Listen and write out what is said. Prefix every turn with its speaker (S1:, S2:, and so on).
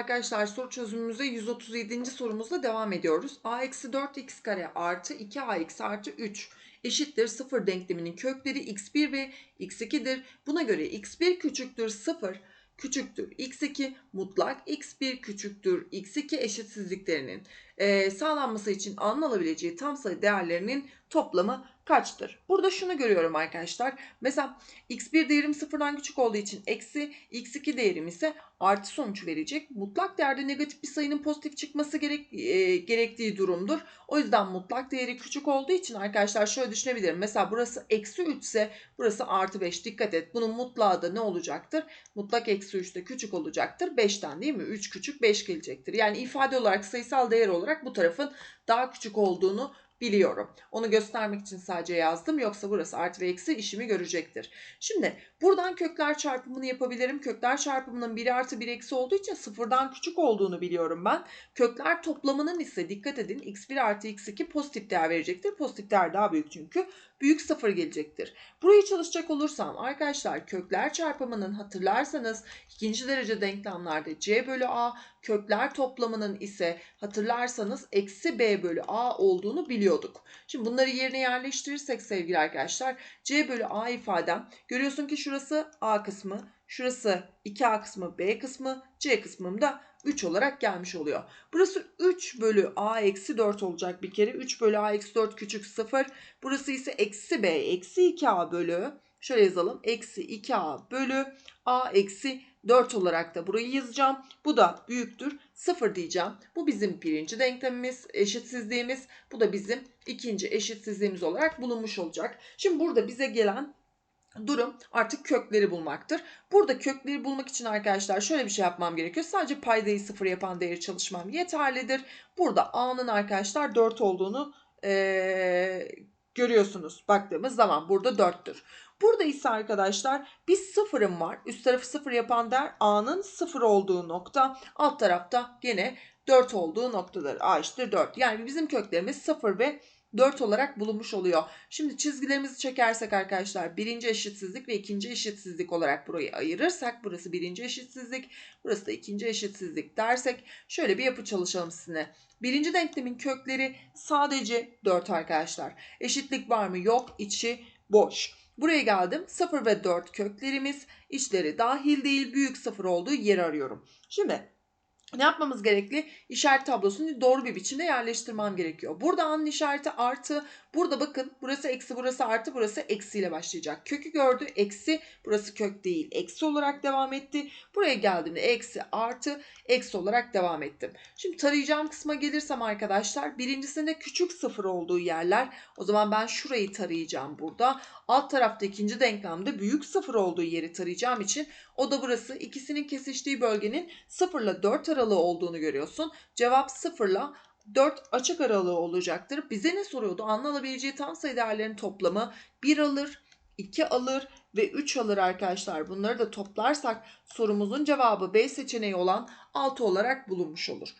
S1: arkadaşlar soru çözümümüze 137. sorumuzla devam ediyoruz. a eksi 4x kare artı 2ax artı 3 eşittir 0 denkleminin kökleri x1 ve x2'dir. Buna göre x1 küçüktür 0 küçüktür x2 mutlak x1 küçüktür x2 eşitsizliklerinin e, sağlanması için alınabileceği tam sayı değerlerinin toplamı kaçtır? Burada şunu görüyorum arkadaşlar. Mesela x1 değerim sıfırdan küçük olduğu için eksi x2 değerim ise artı sonuç verecek. Mutlak değerde negatif bir sayının pozitif çıkması gerek, e, gerektiği durumdur. O yüzden mutlak değeri küçük olduğu için arkadaşlar şöyle düşünebilirim. Mesela burası eksi 3 ise burası artı 5. Dikkat et. Bunun mutlağı da ne olacaktır? Mutlak eksi 3 de küçük olacaktır. 5'ten değil mi? 3 küçük 5 gelecektir. Yani ifade olarak sayısal değer olarak bu tarafın daha küçük olduğunu biliyorum. Onu göstermek için sadece yazdım. Yoksa burası artı ve eksi işimi görecektir. Şimdi buradan kökler çarpımını yapabilirim. Kökler çarpımının 1 artı 1 eksi olduğu için sıfırdan küçük olduğunu biliyorum ben. Kökler toplamının ise dikkat edin x1 artı x2 pozitif değer verecektir. Pozitif değer daha büyük çünkü. Büyük sıfır gelecektir. Burayı çalışacak olursam arkadaşlar kökler çarpımının hatırlarsanız ikinci derece denklemlerde c bölü a kökler toplamının ise hatırlarsanız eksi b bölü a olduğunu biliyorduk. Şimdi bunları yerine yerleştirirsek sevgili arkadaşlar c bölü a ifadem görüyorsun ki şurası a kısmı şurası 2a kısmı b kısmı c kısmım da 3 olarak gelmiş oluyor. Burası 3 bölü a eksi 4 olacak bir kere. 3 bölü a eksi 4 küçük 0. Burası ise eksi b eksi 2a bölü şöyle yazalım. Eksi 2a bölü a eksi 4 olarak da burayı yazacağım. Bu da büyüktür 0 diyeceğim. Bu bizim birinci denklemimiz, eşitsizliğimiz. Bu da bizim ikinci eşitsizliğimiz olarak bulunmuş olacak. Şimdi burada bize gelen durum artık kökleri bulmaktır. Burada kökleri bulmak için arkadaşlar şöyle bir şey yapmam gerekiyor. Sadece paydayı sıfır yapan değeri çalışmam yeterlidir. Burada a'nın arkadaşlar 4 olduğunu ee, görüyorsunuz baktığımız zaman burada 4'tür. Burada ise arkadaşlar bir sıfırım var. Üst tarafı sıfır yapan değer a'nın sıfır olduğu nokta. Alt tarafta gene 4 olduğu noktadır. a eşittir 4. Yani bizim köklerimiz 0 ve 4 olarak bulunmuş oluyor. Şimdi çizgilerimizi çekersek arkadaşlar birinci eşitsizlik ve ikinci eşitsizlik olarak burayı ayırırsak burası birinci eşitsizlik burası da ikinci eşitsizlik dersek şöyle bir yapı çalışalım sizinle. Birinci denklemin kökleri sadece 4 arkadaşlar. Eşitlik var mı? Yok. İçi boş. Buraya geldim. 0 ve 4 köklerimiz içleri dahil değil büyük 0 olduğu yeri arıyorum. Şimdi ne yapmamız gerekli? İşaret tablosunu doğru bir biçimde yerleştirmem gerekiyor. Burada A'nın işareti artı. Burada bakın burası eksi burası artı burası eksi ile başlayacak. Kökü gördü eksi burası kök değil. Eksi olarak devam etti. Buraya geldiğimde eksi artı eksi olarak devam ettim. Şimdi tarayacağım kısma gelirsem arkadaşlar birincisinde küçük sıfır olduğu yerler. O zaman ben şurayı tarayacağım burada. Alt tarafta ikinci denklemde büyük sıfır olduğu yeri tarayacağım için o da burası ikisinin kesiştiği bölgenin 0 ile 4 aralığı olduğunu görüyorsun. Cevap 0 ile 4 açık aralığı olacaktır. Bize ne soruyordu? Anlanabileceği tam sayı değerlerin toplamı 1 alır, 2 alır ve 3 alır arkadaşlar. Bunları da toplarsak sorumuzun cevabı B seçeneği olan 6 olarak bulunmuş olur.